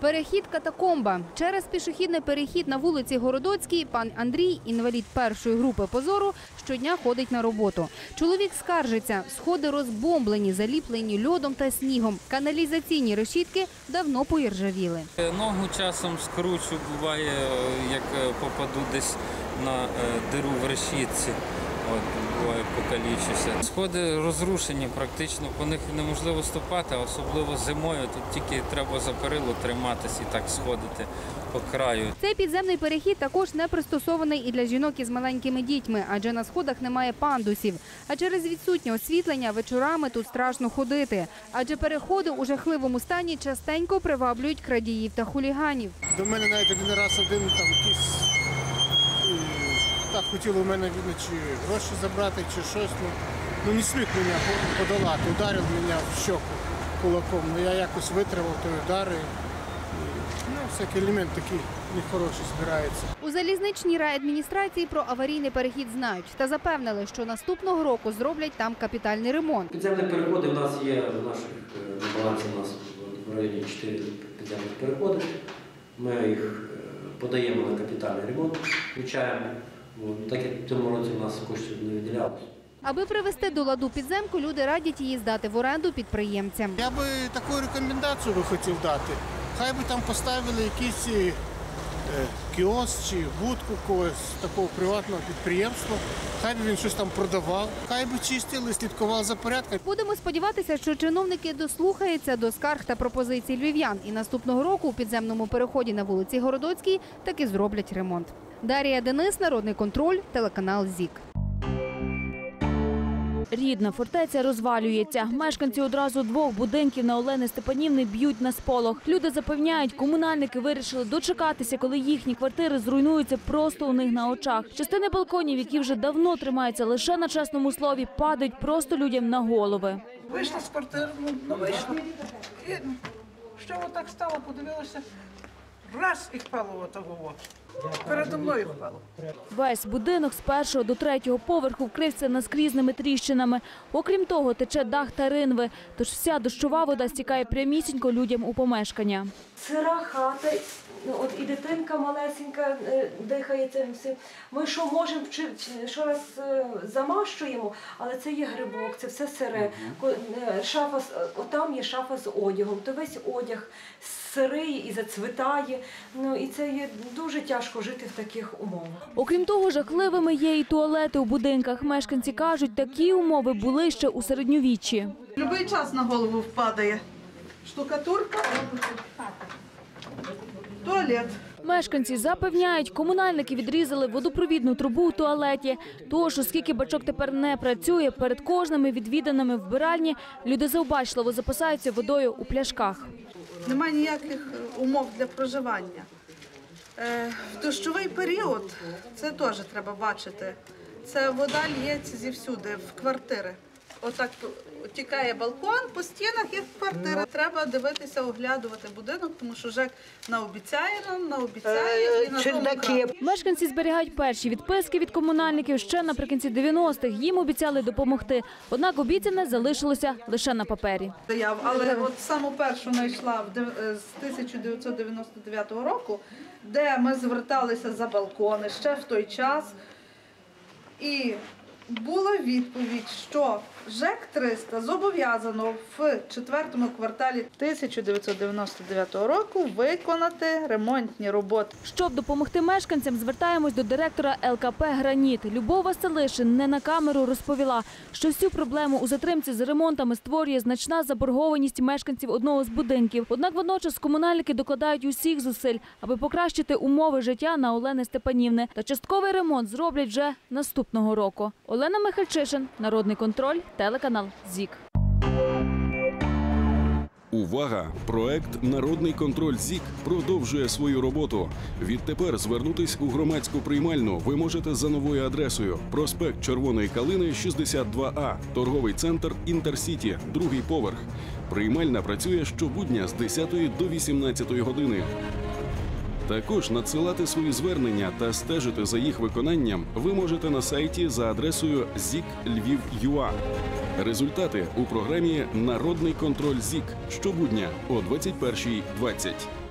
Перехід катакомба. Через пішохідний перехід на вулиці Городоцькій пан Андрій, інвалід першої групи позору, щодня ходить на роботу. Чоловік скаржиться, сходи розбомблені, заліплені льодом та снігом. Каналізаційні решітки давно поіржавіли. Е, Ногу часом скручу, буває, е, як е, попаду десь на диру в решітці. От, буває, покалічуся. Сходи розрушені практично, по них неможливо ступати, особливо зимою. Тут тільки треба за перило триматись і так сходити по краю. Цей підземний перехід також не пристосований і для жінок із маленькими дітьми, адже на сходах немає пандусів. А через відсутнє освітлення вечорами тут страшно ходити. Адже переходи у жахливому стані частенько приваблюють крадіїв та хуліганів. До мене навіть один раз один там якийсь так хотіли у мене видно, чи гроші забрати, чи щось. Ну, ну не сміх мене подолати. Ударив мене в щоку кулаком. Ну я якось витримав той удар. І, ну, всякий елемент такий нехороший збирається. У залізничній райадміністрації про аварійний перехід знають та запевнили, що наступного року зроблять там капітальний ремонт. Підземні переходи в нас є в наших е, на балансі у нас в районі 4 підземних переходи. Ми їх е, подаємо на капітальний ремонт, включаємо. От, Так як в цьому році у нас коштів не виділялося. Аби привести до ладу підземку, люди радять її здати в оренду підприємцям. Я би таку рекомендацію би хотів дати. Хай би там поставили якийсь е, кіоск чи будку когось такого приватного підприємства. Хай би він щось там продавав, хай би чистили, слідкував за порядком. Будемо сподіватися, що чиновники дослухаються до скарг та пропозицій львів'ян, і наступного року у підземному переході на вулиці Городоцькій таки зроблять ремонт. Дарія Денис, Народний контроль, телеканал ЗІК. Рідна фортеця розвалюється. Мешканці одразу двох будинків на Олени Степанівни б'ють на сполох. Люди запевняють, комунальники вирішили дочекатися, коли їхні квартири зруйнуються просто у них на очах. Частини балконів, які вже давно тримаються лише на чесному слові, падають просто людям на голови. Вийшла з квартири, ну, ну вийшла. І що отак стало, подивилася, раз і впало отого. Передо мною впало. Весь будинок з першого до третього поверху вкрився наскрізними тріщинами. Окрім того, тече дах та ринви, тож вся дощова вода стікає прямісінько людям у помешкання. Сира хата, ну, от і дитинка малесенька е, дихає цим всім. Ми що можемо чи, чи- що раз е, замащуємо, але це є грибок, це все сире. Е, Шафа отам є шафа з одягом, то весь одяг сирий і зацвітає. Ну і це є дуже тяжко жити в таких умовах. Окрім того, жахливими є і туалети у будинках. Мешканці кажуть, такі умови були ще у середньовіччі. Любий час на голову впадає. Штукатурка, туалет. Мешканці запевняють, комунальники відрізали водопровідну трубу у туалеті. Тож, оскільки бачок тепер не працює, перед кожними відвіданими вбиральні люди завбачливо запасаються водою у пляшках. Немає ніяких е, умов для проживання. Е, В дощовий період це теж треба бачити. Це вода лється зівсюди, в квартири. Отак тікає балкон по стінах і в квартири. Треба дивитися, оглядувати будинок, тому що ЖЕК наобіцяє нам, наобіцяє і на тому. Мешканці зберігають перші відписки від комунальників ще наприкінці 90-х. Їм обіцяли допомогти. Однак обіцяне залишилося лише на папері. заяв, але от саму першу знайшла в е, з 1999 року, де ми зверталися за балкони ще в той час. І була відповідь, що ЖЕК 300 зобов'язано в четвертому кварталі 1999 року виконати ремонтні роботи. Щоб допомогти мешканцям, звертаємось до директора ЛКП Граніт. Любов Василишин не на камеру розповіла, що всю проблему у затримці з ремонтами створює значна заборгованість мешканців одного з будинків. Однак водночас комунальники докладають усіх зусиль, аби покращити умови життя на Олени Степанівни. Та частковий ремонт зроблять вже наступного року. Олена Михальчишин, Народний контроль, телеканал ЗІК. Увага! Проект Народний контроль ЗІК продовжує свою роботу. Відтепер звернутись у громадську приймальну ви можете за новою адресою: проспект Червоної Калини, 62А, торговий центр Інтерсіті, другий поверх. Приймальна працює щобудня з 10 до 18 години. Також надсилати свої звернення та стежити за їх виконанням ви можете на сайті за адресою ziklviv.ua. Результати у програмі Народний контроль ЗІК щобудня о 21.20.